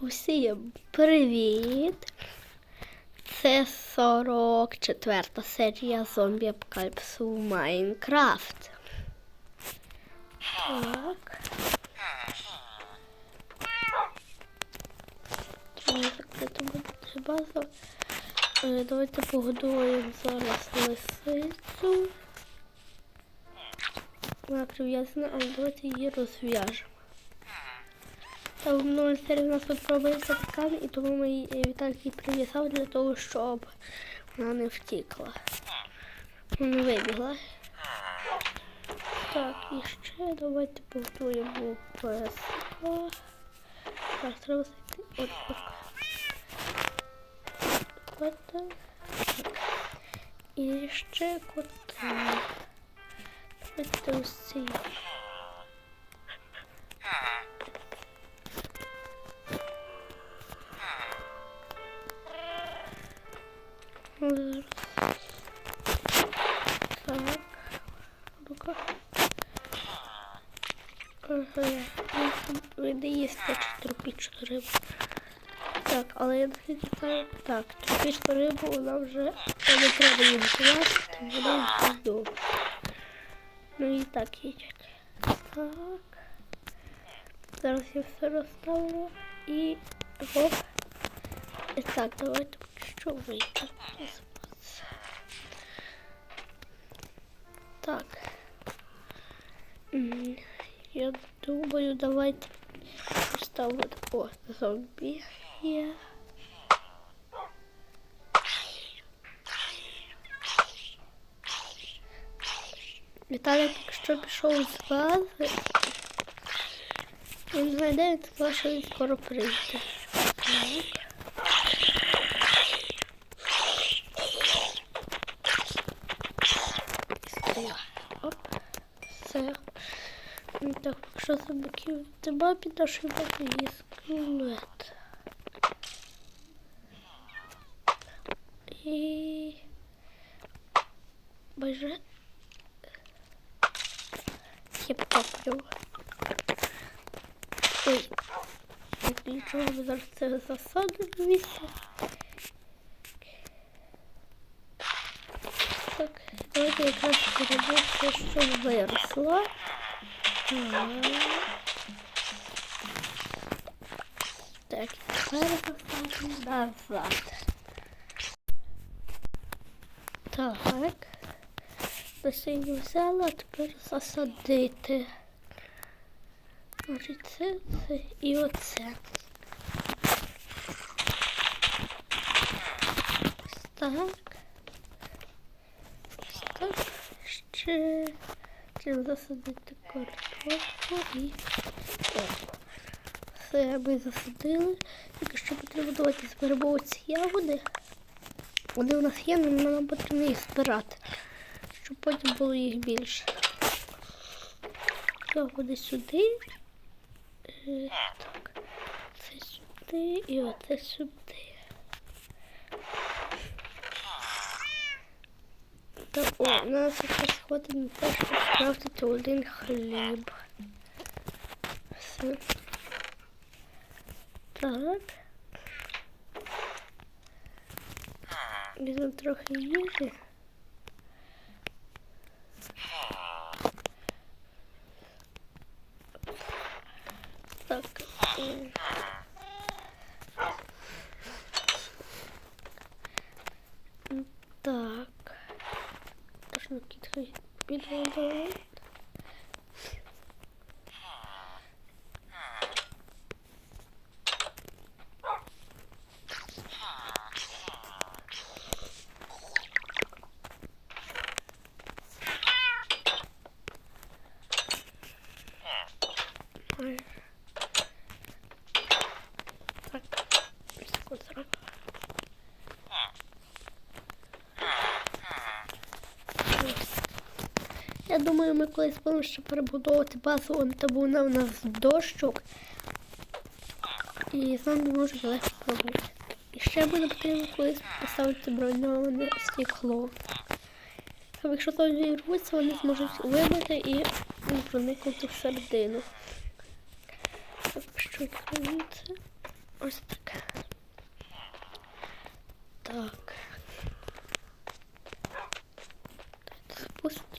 Усім привіт! Це 44 серія зомбі апокаліпсу Майнкрафт. Так. Закрити буде базу. Е, Давайте погодуємо зараз лисицю. Вона прив'язана, але давайте її розв'яжемо. Минулій серії у нас тут пробився ткань, і тому ми Віталік її прив'язав для того, щоб вона не втікла. Не вибігла. Так, і ще давайте повторюємо песика. Так, треба зайти. От, от. Давайте. Так. І ще кота. Давайте ось цей. тропічну рибу. Так, але я не знаю. Так, тропічну рибу вона вже не треба її готувати, тому вона вже вдома. Ну і так їдять. Так. Зараз я все розставлю і гоп. І так, давайте що вийти. Так. М, Я думаю, давайте поставимо. О, зомбі є. Віталій тільки що пішов з бази. Він знайде, він скоро прийде. Так. якщо собаків тебе під нашою базою є скелет. І... Боже. Я потоплю. Ой. Нічого, ми зараз це засадимо в місце. Так, давайте якраз перейдемо те, що виросло. Так, тепер засадимо назад. Так. Насіння взяла, тепер засадити. Значить, це, це і оце. Так. Так. Ще треба засадити картошку і о. Все ми засадили. Тільки що потрібно давайте зберемо ці ягоди. Вони у нас є, але нам потрібно їх збирати, щоб потім було їх більше. Ягоди сюди. Е, Так, це сюди і оце сюди. Так, о, у нас якраз хватить на те, щоб скрафтити один хліб. Все. Так. Візьмемо трохи їжі. Так. е. М, Так. speedrun Я думаю, ми колись будемо ще перебудовувати базу, он там вона в нас дощок. І з нами може легко пробувати. І ще буде потрібно колись поставити броньоване стекло. Щоб якщо там вірвуться, вони зможуть вибити і проникнути всередину. Що відкриється? Ось. Так. Давайте спустимося.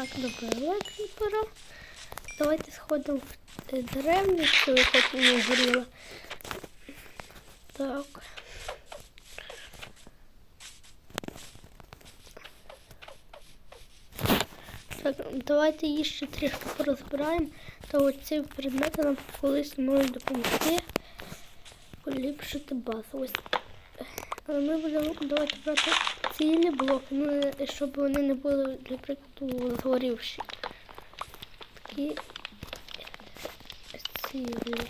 Так, добре, кріпера. Давайте сходимо в е, я хоч не горіла. Так. Так, давайте її ще трішки порозбираємо. Та оці предмети нам колись можуть допомогти поліпшити базу. Ось. Але ми будемо давайте брати цілі блоки, щоб вони не були, для прикладу, згорівші. Такі цілі.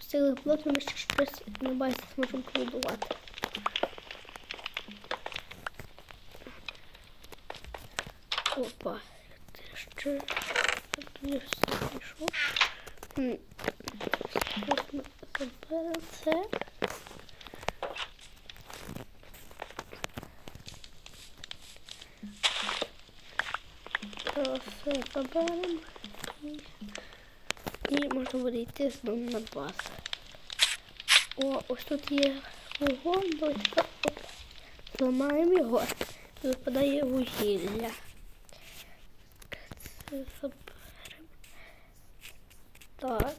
З цілих блоків ми ще щось на базі зможемо побудувати. Опа, це ще так не все пішло. Це. Все заберемо. І, можна буде йти знову на базу. О, ось тут є вогонь, дочка. Зламаємо його. Випадає вугілля. Це заберемо. Так.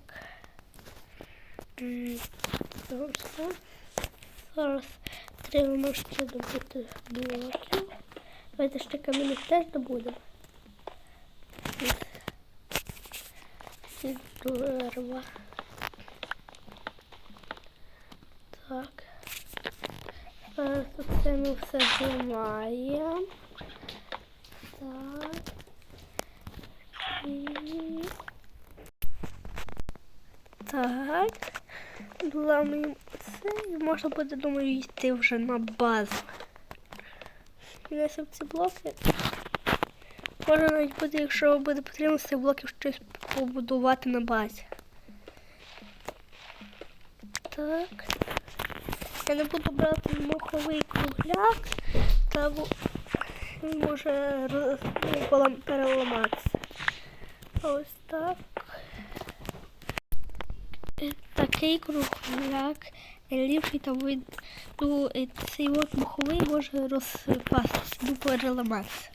М, Зараз. треба ще добути блоків. Давайте ще камінних теж добудемо. Дерева. Так. Зараз це ми все зламаємо. Так. І... Так. Ламаємо це можна буде, думаю, йти вже на базу. Принесемо ці блоки. Можна навіть буде, якщо буде потрібно з цих блоків щось побудувати на базі. Так. Я не буду брати моховий кругляк, та він може ну, переламатися. Ось так. Е, Такий кругляк ліпший та ну, е, цей от моховий може розпастися, ну переламатися.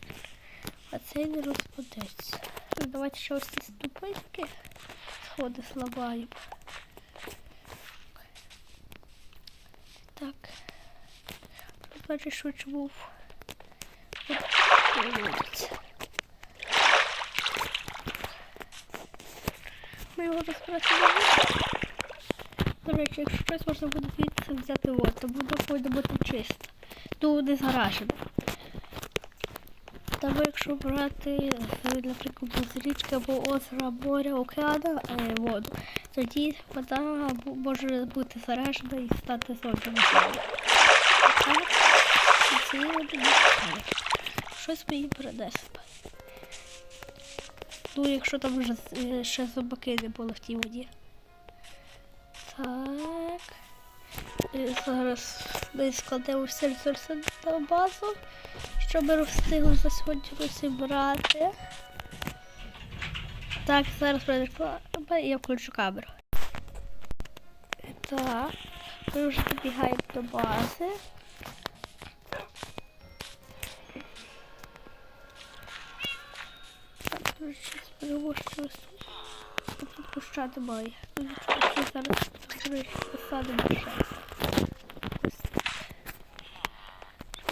А цей не розпадеться. Ну, Давайте ще ось ці ступеньки сходи слабаємо. Так. Тут бачиш, швидше був. Ми його будемо. До речі, якщо щось можна буде звідси взяти от, то буде бути чисто. Ну, не згаражено. Ви, якщо брати, е, наприклад, з річки або озера, моря, океану е, воду, тоді вода може бути заражена і стати зовсім. Щось ми їй перенесемо. Ну, якщо там вже е, ще зубаки не було в тій воді. Так. І зараз ми складемо ресурси на базу, щоб ми встигли за сьогодні розібрати. Так, зараз пройде реклама і я включу камеру. Так, ми вже підбігаємо до бази. Так, зберемо щось. Тут Підпущати має. Ну, зараз посадимо ще.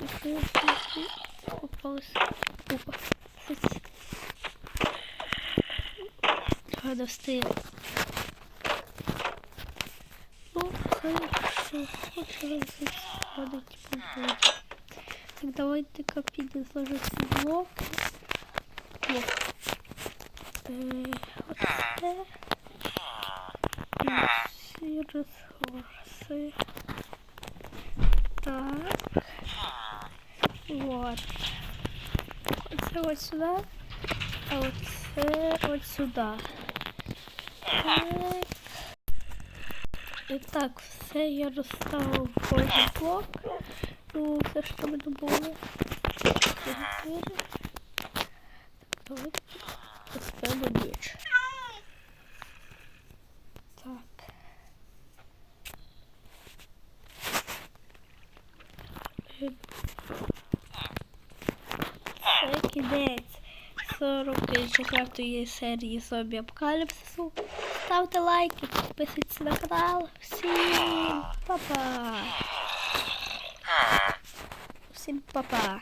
Ось так. Попалась купа. Треба встигли. Ну, це що хоче ходить по воді. Так, давайте-ка підізложимо ці блоки. Блок. Е, Оце. І всі ресурси. Так. Вот. Оце от сюди, а оце от сюди. Так. І так, все я розставив кожен блок. Ну, все, що ми добули. Так, поставимо ніч. Так. Це кінець 44 серії зомбі апокаліпсису. Ставте лайки, підписуйтесь на канал. Всім па-па! Всім па-па!